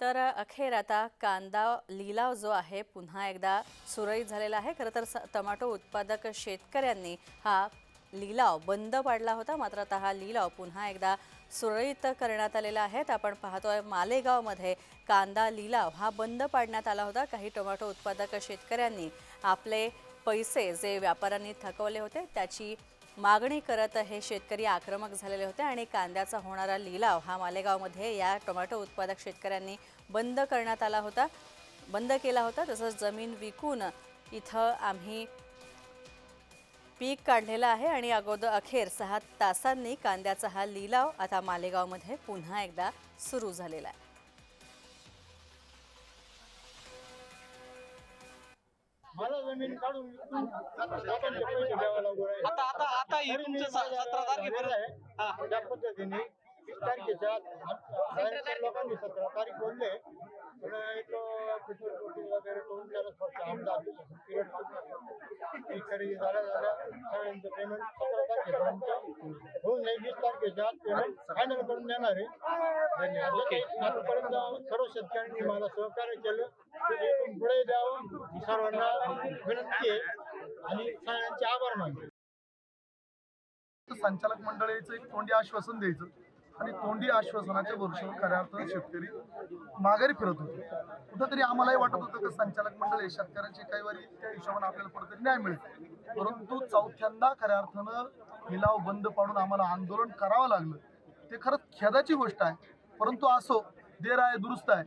तर अखेर आता कांदा लिलाव जो आहे पुन्हा एकदा सुरळीत झालेला आहे. खरं तर स- उत्पादक शेतकऱ्यांनी हा लिलाव बंद पाडला होता. मात्र आता हा लिलाव पुन्हा एकदा सुरळीत करण्यात आलेला आहे. आपण पाहतोय मालेगावमध्ये कांदा लिलाव हा बंद पाडण्यात आला होता. काही टोमॅटो उत्पादक शेतकऱ्यांनी आपले पैसे जे व्यापाऱ्यांनी थकवले होते त्याची मागणी करत हे शेतकरी आक्रमक झालेले होते आणि कांद्याचा होणारा लिलाव हा मालेगावमध्ये या टोमॅटो उत्पादक शेतकऱ्यांनी बंद करण्यात आला होता बंद केला होता. तसंच जमीन विकून इथं आम्ही पीक काढलेलं आहे आणि अगोदर अखेर सहा तासांनी कांद्याचा हा लिलाव आता मालेगावमध्ये पुन्हा एकदा सुरू झालेला आहे. जमीन काढून. आता आता आता हे तुमचं सतरा तारखेपर्यंत आहे. त्या पद्धतीने वीस तारखेच्या आत लोकांनी सतरा तारीख बोलले. एक पेट्रोल टोटी वगैरे करून त्याला स्वच्छ आमदार पिरियड खरेदी झाल्या झाल्या. सगळ्यांचं पेमेंट सतरा तारखेपर्यंत. होऊन नाही वीस तारखेच्या आत पेमेंट फायनल करून देणार आहे. ओके. आतापर्यंत सर्व शेतकऱ्यांनी मला सहकार्य केलं. ते पुढे द्यावं ही सर्वांना विनंती आहे आणि सगळ्यांचे आभार मानतो. संचालक मंडळाचं एक तोंडी आश्वासन द्यायचं आणि तोंडी आश्वासनाच्या भरोशावर खऱ्या अर्थानं शेतकरी माघारी फिरत होते. कुठंतरी आम्हालाही वाटत होतं की संचालक मंडळ हे शेतकऱ्यांची काही वारी त्या हिशोबाने आपल्याला कुठेतरी न्याय मिळेल. परंतु चौथ्यांदा खऱ्या अर्थानं लिलाव बंद पाडून आम्हाला आंदोलन करावं लागलं. ते खरंच खेदाची गोष्ट आहे. परंतु असो देर आहे दुरुस्त आहे.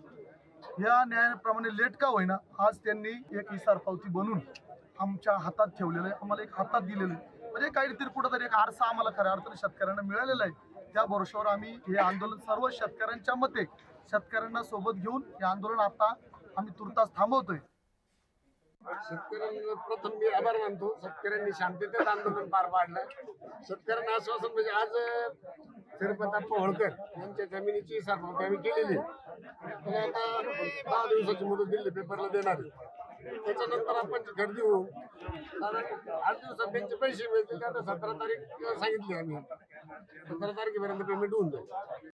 या न्यायाप्रमाणे लेट का होईना आज त्यांनी एक इसार पावती बनून आमच्या हातात ठेवलेलं आहे. आम्हाला एक हातात दिलेलं आहे. म्हणजे काहीतरी कुठंतरी एक आरसा आम्हाला खऱ्या अर्थाने शेतकऱ्यांना मिळालेला आहे. त्या भरोशावर आम्ही हे आंदोलन सर्व शेतकऱ्यांच्या मते शेतकऱ्यांना सोबत घेऊन हे आंदोलन आता आम्ही तुर्तास थांबवतोय. शेतकऱ्यांना प्रथम मी आभार मानतो. शेतकऱ्यांनी शांततेत आंदोलन पार पाडलं. शेतकऱ्यांना आश्वासन म्हणजे आज श्रीपताप्पा होळकर यांच्या जमिनीची सरपावती आम्ही केलेली आहे. तर आता दहा दिवसाची मुदत दिली पेपरला देणार त्याच्यानंतर आपण गर्दी होऊ कारण आठ दिवसात त्यांचे पैसे मिळतील. आता सतरा तारीख सांगितली आम्ही. सतरा तारखेपर्यंत पेमेंट होऊन जाईल.